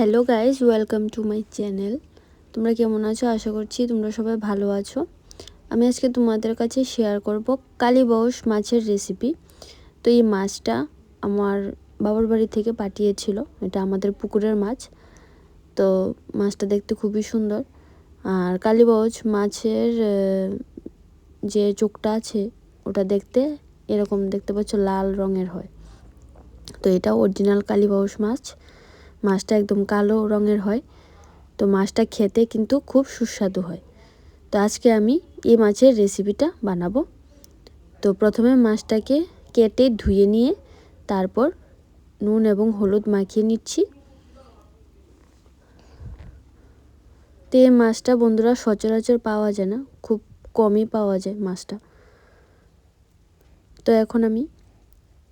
Hello guys welcome to my channel তোমরা কেমন আছো? আশা করছি তোমরা সবাই ভালো আছো। আমি আজকে তোমাদের কাছে শেয়ার করব কালীবাউস মাছের রেসিপি তো এই মাছটা আমার বাবার বাড়ি থেকে পাঠিয়েছিল। এটা আমাদের পুকুরের মাছ। তো মাছটা দেখতে খুবই সুন্দর। আর কালীবাউস মাছের যে চোখটা আছে, ওটা দেখতে এরকম দেখতে পাচ্ছ, লাল রঙের হয়। তো এটা অরিজিনাল কালীবাউস মাছ। মাছটা একদম কালো রঙের হয়। তো মাছটা খেতে কিন্তু খুব সুস্বাদু হয়। তো আজকে আমি এই মাছের রেসিপিটা বানাবো। তো প্রথমে মাছটাকে কেটে ধুয়ে নিয়ে তারপর নুন এবং হলুদ মাখিয়ে নিচ্ছি। তো এই মাছটা বন্ধুরা সচরাচর পাওয়া যায় না, খুব কমই পাওয়া যায় মাছটা। তো এখন আমি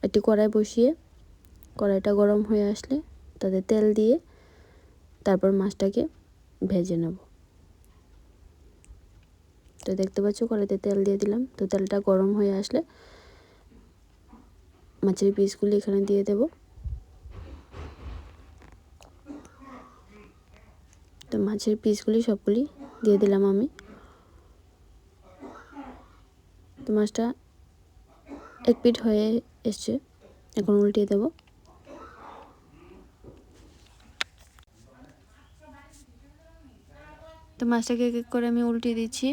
একটি কড়াই বসিয়ে কড়াইটা গরম হয়ে আসলে তাতে তেল দিয়ে তারপর মাছটাকে ভেজে নেব। তো দেখতে পাচ্ছ কড়াইতে তেল দিয়ে দিলাম। তো তেলটা গরম হয়ে আসলে মাছের পিসগুলি এখানে দিয়ে দেব। তো মাছের পিসগুলি সবগুলি দিয়ে দিলাম আমি। তো মাছটা এক পিট হয়ে এসছে। এখন উল্টিয়ে দেবো। তো মাছটাকে এক করে আমি উল্টে দিচ্ছি,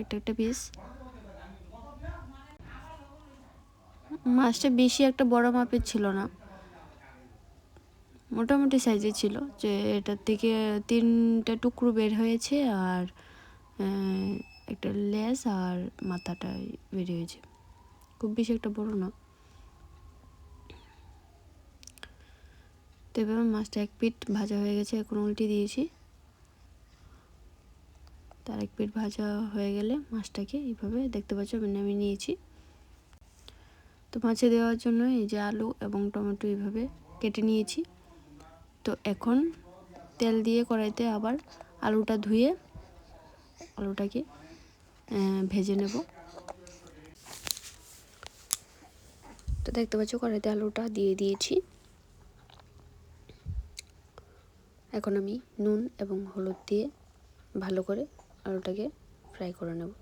একটা একটা পিস মাছটা বেশি একটা বড় মাপের ছিল না। মোটামুটি সাইজের ছিল, যে এটার থেকে তিনটা টুকরো বের হয়েছে আর একটা লেস আর মাথাটা বের হয়েছে। খুব বেশি একটা বড় না। তো এবার মাছটা এক পিট ভাজা হয়ে গেছে, এখন উল্টে দিয়েছি। তার এক পিঠ ভাজা হয়ে গেলে মাছটাকে এইভাবে দেখতে পাচ্ছ, আমি নিয়েছি। তো মাছে দেওয়ার জন্য এই যে আলু এবং টমেটো এইভাবে কেটে নিয়েছি। তো এখন তেল দিয়ে কড়াইতে আবার আলুটা ধুয়ে আলুটাকে ভেজে নেব। তো দেখতে পাচ্ছ, কড়াইতে আলুটা দিয়ে দিয়েছি। এখন আমি নুন এবং হলুদ দিয়ে ভালো করে আলুটাকে ফ্রাই করে নেব।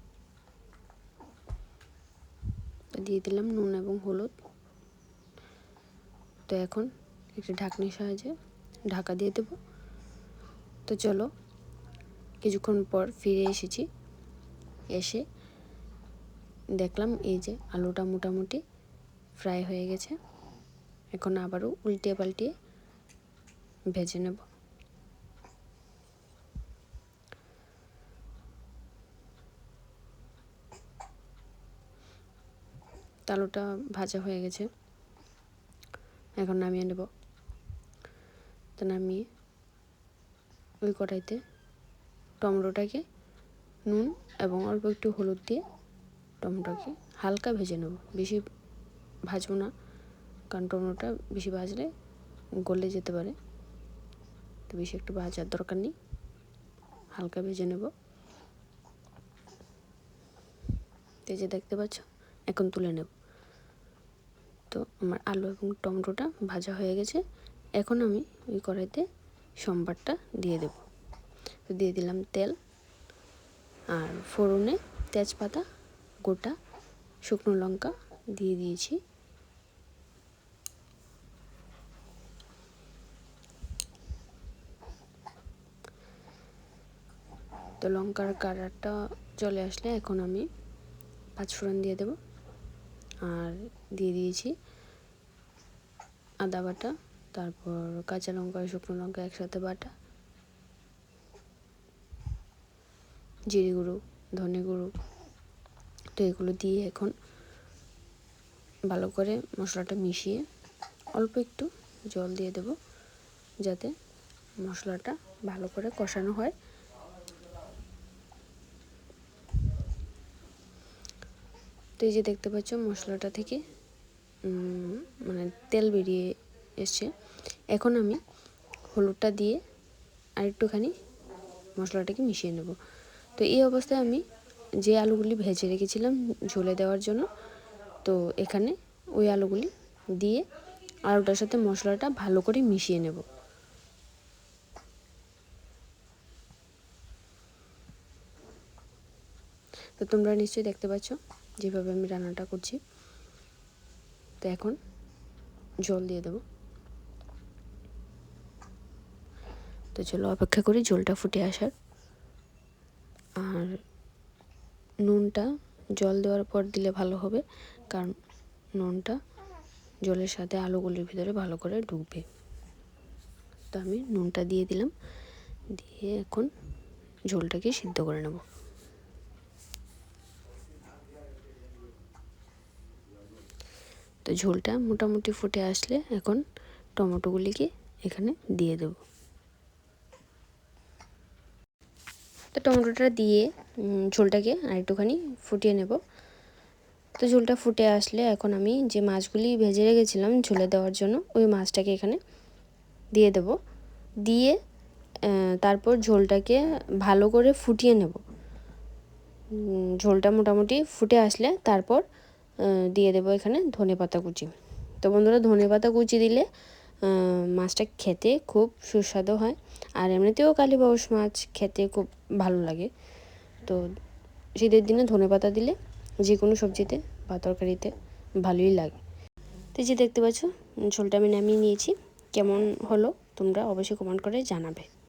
দিয়ে দিলাম নুন এবং হলুদ। তো এখন একটি ঢাকনির সাহায্যে ঢাকা দিয়ে দেব। তো চলো, কিছুক্ষণ পর ফিরে এসেছি। এসে দেখলাম এই যে আলুটা মোটামুটি ফ্রাই হয়ে গেছে। এখন আবারও উল্টিয়ে পাল্টিয়ে ভেজে নেব। আলুটা ভাজা হয়ে গেছে। এখন নামিয়ে নেব। তো নামিয়ে ওই কড়াইতে টমেটোটাকে, নুন এবং অল্প একটু হলুদ দিয়ে টমেটোকে হালকা ভেজে নেব। বেশি ভাজবো না, কারণ টমেটোটা বেশি ভাজলে গলে যেতে পারে। তো বেশি একটু ভাজার দরকার নেই। হালকা ভেজে নেব। তেজে দেখতে পাচ্ছ, এখন তুলে নেব। তো আমার আলু এবং টমেটোটা ভাজা হয়ে গেছে। এখন আমি ওই কড়াইতে সম্বারটা দিয়ে দেব। তো দিয়ে দিলাম তেল আর ফোড়নে তেজপাতা, গোটা শুকনো লঙ্কা দিয়ে দিয়েছি। তো লঙ্কার কালারটা চলে আসলে এখন আমি পাঁচফোড়ন দিয়ে দেব। আর দিয়ে দিয়েছি আদা বাটা, তারপর কাঁচা লঙ্কা শুকনো লঙ্কা একসাথে বাটা, জিরে গুঁড়ো, ধনে গুঁড়ো, তো এগুলো দিয়ে এখন ভালো করে মশলাটা মিশিয়ে অল্প একটু জল দিয়ে দেব, যাতে মশলাটা ভালো করে কষানো হয়। এই যে দেখতে পাচ্ছ মশলাটা থেকে মানে তেল বেরিয়ে এসছে। এখন আমি হলুদটা দিয়ে আর একটুখানি মশলাটাকে মিশিয়ে নেব। তো এই অবস্থায় আমি যে আলুগুলি ভেজে রেখেছিলাম ঝোলে দেওয়ার জন্য, তো এখানে ওই আলুগুলি দিয়ে আলুটার সাথে মশলাটা ভালো করে মিশিয়ে নেব। তো তোমরা নিশ্চয়ই দেখতে পাচ্ছ যেভাবে আমি রান্নাটা করছি, তো এখন জল দিয়ে দেবো। তো চলো অপেক্ষা করি জলটা ফুটে আসার। আর নুনটা জল দেওয়ার পর দিলে ভালো হবে, কারণ নুনটা জলের সাথে আলুগুলির ভিতরে ভালো করে ঢুকবে। তো আমি নুনটা দিয়ে দিলাম, দিয়ে এখন ঝোলটাকে সিদ্ধ করে নেব। ঝোলটা মোটামুটি ফুটে আসলে এখন টমেটোগুলিকে এখানে দিয়ে দেব। তো টমেটোটা দিয়ে ঝোলটাকে আরেকটুখানি ফুটিয়ে নেব। তো ঝোলটা ফুটে আসলে এখন আমি যে মাছগুলি ভেজে রেখেছিলাম ঝোলে দেওয়ার জন্য, ওই মাছটাকে এখানে দিয়ে দেব। দিয়ে তারপর ঝোলটাকে ভালো করে ফুটিয়ে নেব। ঝোলটা মোটামুটি ফুটে আসলে তারপর দিয়ে দেবো এখানে ধনে পাতা কুচি। তো বন্ধুরা, ধনে পাতা কুচি দিলে মাছটা খেতে খুব সুস্বাদু হয় আর এমনিতেও কালীবাউস মাছ খেতে খুব ভালো লাগে। তো শীতের দিনে ধনে পাতা দিলে যে কোনো সবজিতে বা তরকারিতে ভালোই লাগে। তো যে দেখতে পাচ্ছ, ঝোলটা আমি নামিয়ে নিয়েছি। কেমন হলো তোমরা অবশ্যই কমেন্ট করে জানাবে।